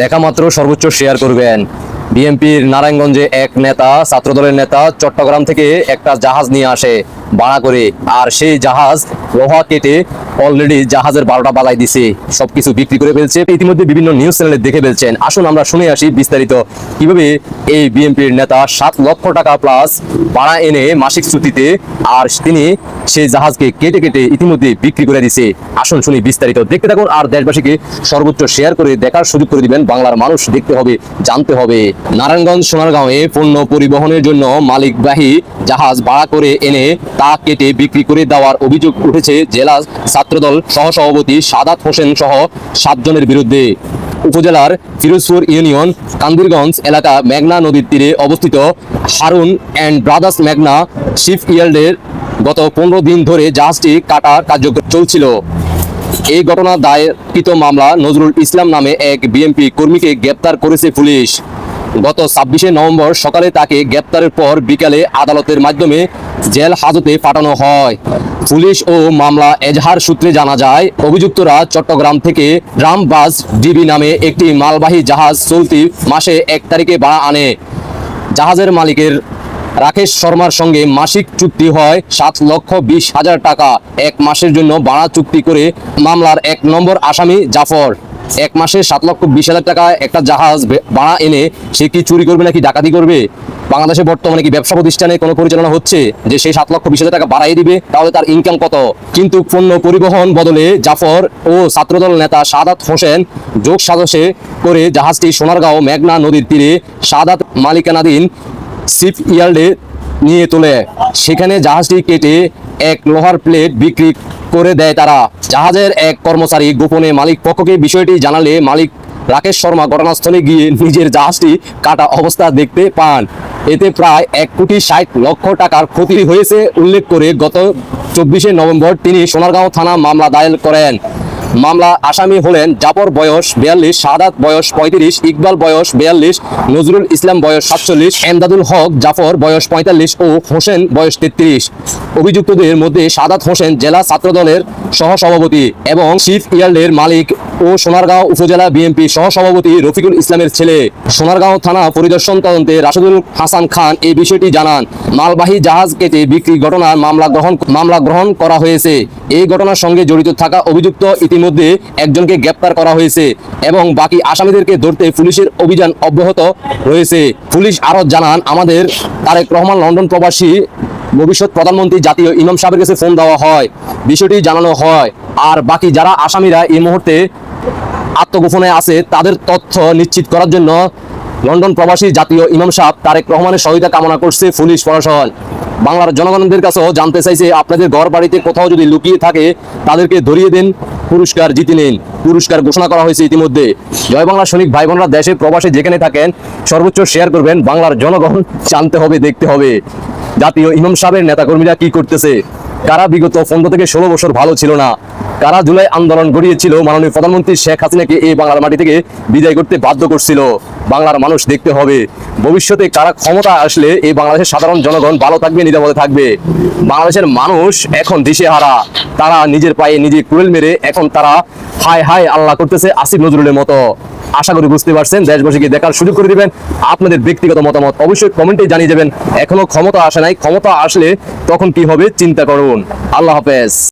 দেখা মাত্র সর্বোচ্চ শেয়ার করবেন। বিএনপির নারায়ণগঞ্জে এক নেতা, ছাত্রদলের নেতা চট্টগ্রাম থেকে একটা জাহাজ নিয়ে আসে ভাড়া করে। আর সেই জাহাজ লোহা কেটে অলরেডি জাহাজের বারোটা বালাই দিছে, সবকিছু বিক্রি করে ফেলছে। ইতিমধ্যে বিভিন্ন নিউজ চ্যানেলে দেখে ফেলছেন। আসুন আমরা শুনে আসি বিস্তারিত। কীভাবে এই বিএনপির নেতা সাত লক্ষ টাকা প্লাস ভাড়া এনে মাসিক ছুটিতে আর তিনি সেই জাহাজকে কেটে কেটে ইতিমধ্যে বিক্রি করে দিছে। আসুন শুনি বিস্তারিত। দেখতে থাকুন আর দেশবাসীকে সর্বোচ্চ শেয়ার করে দেখার সুযোগ করে দিবেন। বাংলার মানুষ দেখতে হবে, জানতে হবে। নারায়ণগঞ্জ, সোনারগাঁওয়ে পণ্য পরিবহনের জন্য মালিকবাহী জাহাজ ভাড়া করে এনে তা কেটে বিক্রি করে দেওয়ার অভিযোগ উঠেছে জেলা ছাত্রদল সহসভাপতি সাদাত হোসেন সহ সাতজনের বিরুদ্ধে উপজেলার ফিরোজপুর ইউনিয়ন কান্দিরগঞ্জ এলাকা মেঘনা নদীর তীরে অবস্থিত হারুন অ্যান্ড ব্রাদার্স মেঘনা শিপ ইয়ার্ডের গত পনেরো দিন ধরে জাহাজটি কাটার কার্যক্রম চলছিল। এই ঘটনা দায়েরকৃত মামলা নজরুল ইসলাম নামে এক বিএনপি কর্মীকে গ্রেপ্তার করেছে পুলিশ। গত ছাব্বিশে নভেম্বর সকালে তাকে গ্রেপ্তারের পর বিকালে আদালতের মাধ্যমে জেল হাজতে পাঠানো হয়। পুলিশ ও মামলা এজাহার সূত্রে জানা যায়, অভিযুক্তরা চট্টগ্রাম থেকে রামবাস ডিবি নামে একটি মালবাহী জাহাজ চলতি মাসে এক তারিখে ভাড়া আনে। জাহাজের মালিকের রাকেশ শর্মার সঙ্গে মাসিক চুক্তি হয় সাত লক্ষ বিশ হাজার টাকা। এক মাসের জন্য ভাড়া চুক্তি করে মামলার এক নম্বর আসামি জাফর। এক মাসে সাত লক্ষ বিশ হাজার টাকা একটা জাহাজ বে- ভাড়া এনে সে কি চুরি করবে নাকি ডাকাতি করবে? বাংলাদেশে বর্তমানে কি ব্যবসা প্রতিষ্ঠানে কোনো পরিচালনা হচ্ছে যে সেই সাত লক্ষ বিশ হাজার টাকা বাড়াই দিবে? তাহলে তার ইনকাম কত? কিন্তু পণ্য পরিবহন বদলে জাফর ও ছাত্রদল নেতা সাদাত হোসেন যোগ সাজসে করে জাহাজটি সোনারগাঁও মেঘনা নদীর তীরে সাদাত মালিকানাধীন শিপ ইয়ার্ডে নিয়ে তোলে। সেখানে জাহাজটি কেটে এক লোহার প্লেট বিক্রি করে দেয় তারা। জাহাজের এক কর্মচারী গোপনে মালিক পক্ষকে বিষয়টি জানালে মালিক রাকেশ শর্মা ঘটনাস্থলে গিয়ে নিজের জাহাজটি কাটা অবস্থা দেখতে পান। এতে প্রায় এক কোটি ষাট লক্ষ টাকার ক্ষতি হয়েছে, উল্লেখ করে গত চব্বিশে নভেম্বর তিনি সোনারগাঁও থানা মামলা দায়ের করেন। মামলা আসামি হলেন জাপর বয়স বিয়াল্লিশ সাদাত বয়স পঁয়ত্রিশ, ইকবাল বয়স বিয়াল্লিশ, নজরুল ইসলাম বয়স সাতচল্লিশ, এমদাদুল হক জাফর বয়স পঁয়তাল্লিশ ও হোসেন বয়স তেত্রিশ। অভিযুক্তদের মধ্যে সাদাত হোসেন জেলা ছাত্রদলের সহসভাপতি এবং শিফ ইয়ার্ডের মালিক ও সোনারগাঁও উপজেলা বিএনপি সহসভাপতি রফিকুল ইসলামের ছেলে। সোনারগাঁও থানা পরিদর্শন তদন্তে রাশেদুল হাসান খান এই বিষয়টি জানান। মালবাহী জাহাজ কেটে বিক্রি ঘটনার মামলা গ্রহণ মামলা গ্রহণ করা হয়েছে। এই ঘটনার সঙ্গে জড়িত থাকা অভিযুক্ত ইতিমধ্যে একজনকে গ্রেপ্তার করা হয়েছে এবং বাকি আসামিদেরকে ধরতে পুলিশের অভিযান অব্যাহত রয়েছে। পুলিশ আরও জানান, আমাদের তারেক রহমান লন্ডন প্রবাসী, ভবিষ্যৎ প্রধানমন্ত্রী জাতীয় ইমাম সাহেবের কাছে ফোন দেওয়া হয়। বিষয়টি জানানো হয়। আর বাকি যারা আসামিরা এই মুহূর্তে আত্মগোপনে আছে, তাদের তথ্য নিশ্চিত করার জন্য লন্ডন প্রবাসী জাতীয় ইমাম সাহেব তারেক রহমানের সহায়তা কামনা করছে পুলিশ প্রশাসন। বাংলার জনগণদের কাছেও জানতে চাইছে আপনাদের ঘর বাড়িতে কোথাও যদি লুকিয়ে থাকে, তাদেরকে ধরিয়ে দেন, পুরস্কার জিতে নিন। পুরস্কার ঘোষণা করা হয়েছে ইতিমধ্যে। জয় বাংলা সৈনিক ভাই বোনরা দেশে প্রবাসে যেখানে থাকেন, সর্বোচ্চ শেয়ার করবেন, বাংলার জনগণ জানতে হবে, দেখতে হবে। জাতীয় ইমাম সাহেবের নেতাকর্মীরা কি করতেছে? কারা বিগত পনেরো থেকে ষোলো বছর ভালো ছিল না? কারা জুলাই আন্দোলন গড়িয়েছিল? মাননীয় প্রধানমন্ত্রী শেখ হাসিনাকে এই বাংলার মাটি থেকে বিদায় করতে বাধ্য করছিল। বাংলার মানুষ দেখতে হবে। ভবিষ্যতে কারা ক্ষমতা আসলে এই বাংলাদেশের সাধারণ জনগণ ভালো থাকবে, নিরাপদে থাকবে? বাংলাদেশের মানুষ এখন দিশেহারা। তারা নিজের পায়ে নিজে কুড়েল মেরে এখন তারা হায় হায় আল্লাহ করতেছে আসিফ নজরুলের মতো। আশা করি বুঝতে পারছেন, দেশবাসীকে দেখার সুযোগ করে দিবেন। আপনাদের ব্যক্তিগত মতামত অবশ্যই কমেন্টে জানিয়ে যাবেন। এখনও ক্ষমতা আসে নাই। ক্ষমতা আসলে তখন কি হবে? চিন্তা করুন। আল্লাহ হাফেজ।